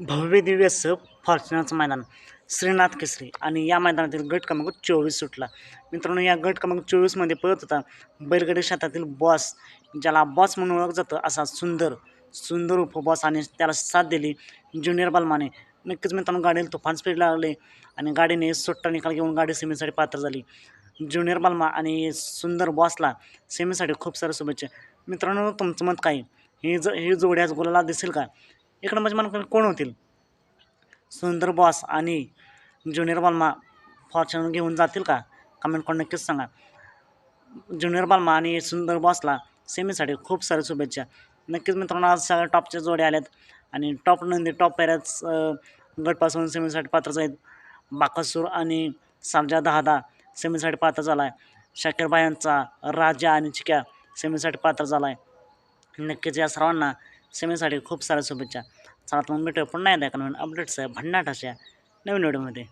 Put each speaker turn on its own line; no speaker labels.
भव्यदिव्य असं फॉर्च्युनरचं मैदान. श्रीनाथ केसरी आणि या मैदानातील गट क्रमांक चोवीस सुटला. मित्रांनो या गट क्रमांक चोवीसमध्ये पळत होता बैलगाडी शेतातील बॉस ज्याला बॉस म्हणून ओळखलं जातं असा सुंदर सुंदर उपबॉस आणि त्याला साथ दिली ज्युनियर बलमाने. नक्कीच मित्रांनो गाडीला तुफान स्पीड लागले आणि गाडीने सुट्टा निकाल घेऊन गाडी सेमीसाठी पात्र झाली. ज्युनियर बलमा आणि सुंदर बॉसला सेमीसाठी खूप साऱ्या शुभेच्छा. मित्रांनो तुमचं मत काय? ही ज ही जोडी आज गुलाला दिसेल का? इकडं म्हणजे मला कोण होतील? सुंदर बॉस आणि ज्युनियर बालमा फॉर्च्युनर घेऊन जातील का? कमेंट करून नक्कीच सांगा. ज्युनियर बालमा आणि सुंदर बॉसला सेमीसाठी खूप साऱ्या शुभेच्छा. नक्कीच मित्रांनो आज सगळ्या टॉपच्या जोड्या आल्यात आणि टॉप नंदी टॉप पेऱ्याच गटपासून सेमीसाठी पात्र आहेत बाकासूर आणि सामजा दहादा सेमीसाठी पात्र झाला आहे शाकीरबायांचा राजा आणि चिक्या सेमीसाठी पात्र झाला आहे नक्कीच या सर्वांना सेमीसाठी खूप साऱ्या शुभेच्छा. चला तुम्हाला भेटूया पुन्हा एकदा का नवीन अपडेट्स आहे भन्नाट अशा नवीन व्हिडिओमध्ये